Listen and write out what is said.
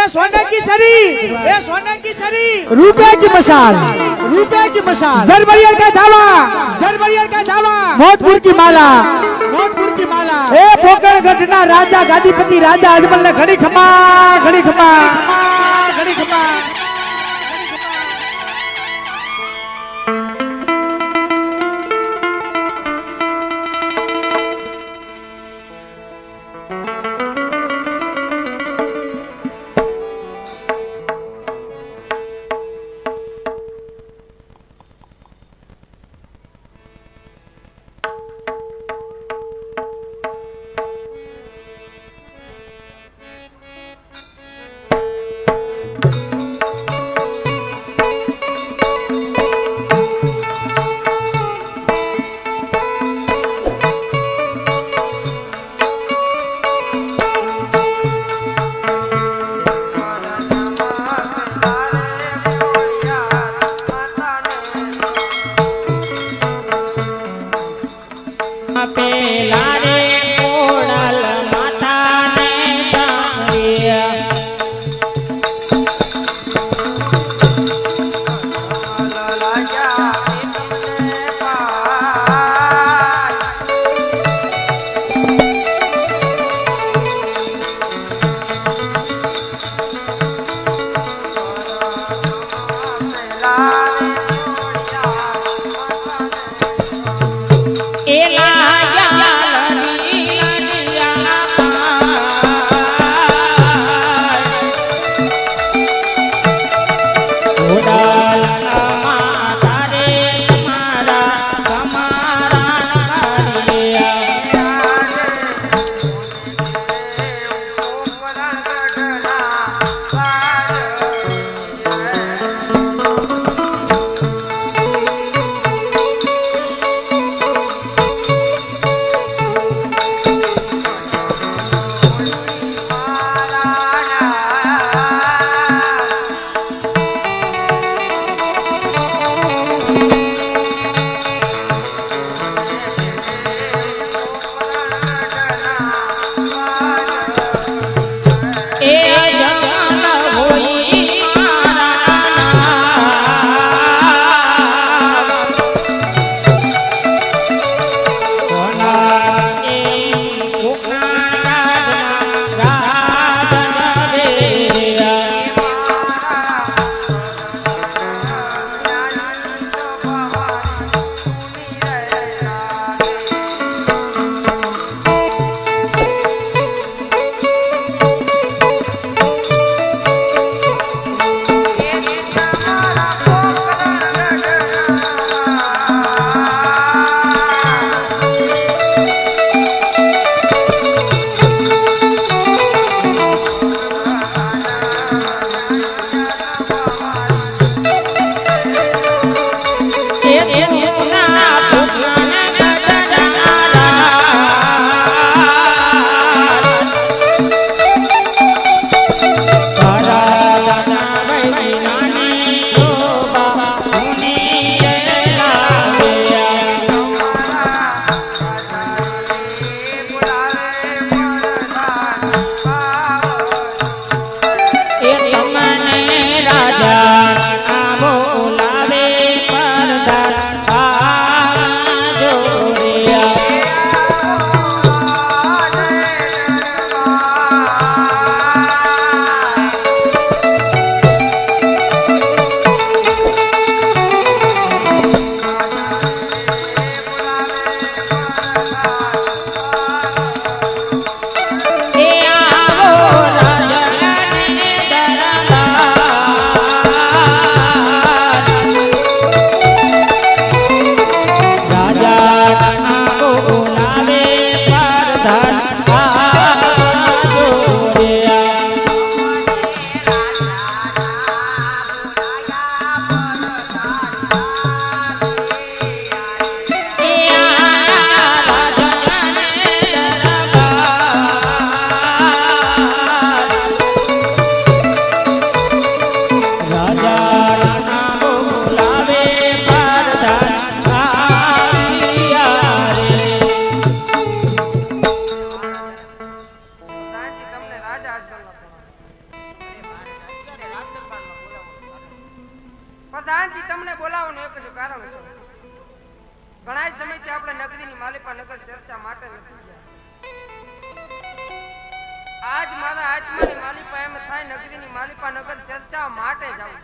ए सोना की सरी ए सोना की सरी रुपए की मसाल रुपए की मसाल जरबरियर का झावा जरबरियर का झावा मोहतपुर की माला मोहतपुर की माला ए पोकर घटना राजा गादीपति राजा अजमल ने घड़ी खमा घड़ी खमा घड़ी खमा Amém. પ્રધાનજી તમને બોલાવવાનું એક જ કારણ છે. ઘણા સમયથી આપણે નગરીની માલિપા નગર ચર્ચા માટે નથી આજ મારા આત્માની માલિપા એમ થાય, નગરીની માલિપા નગર ચર્ચા માટે જાઉં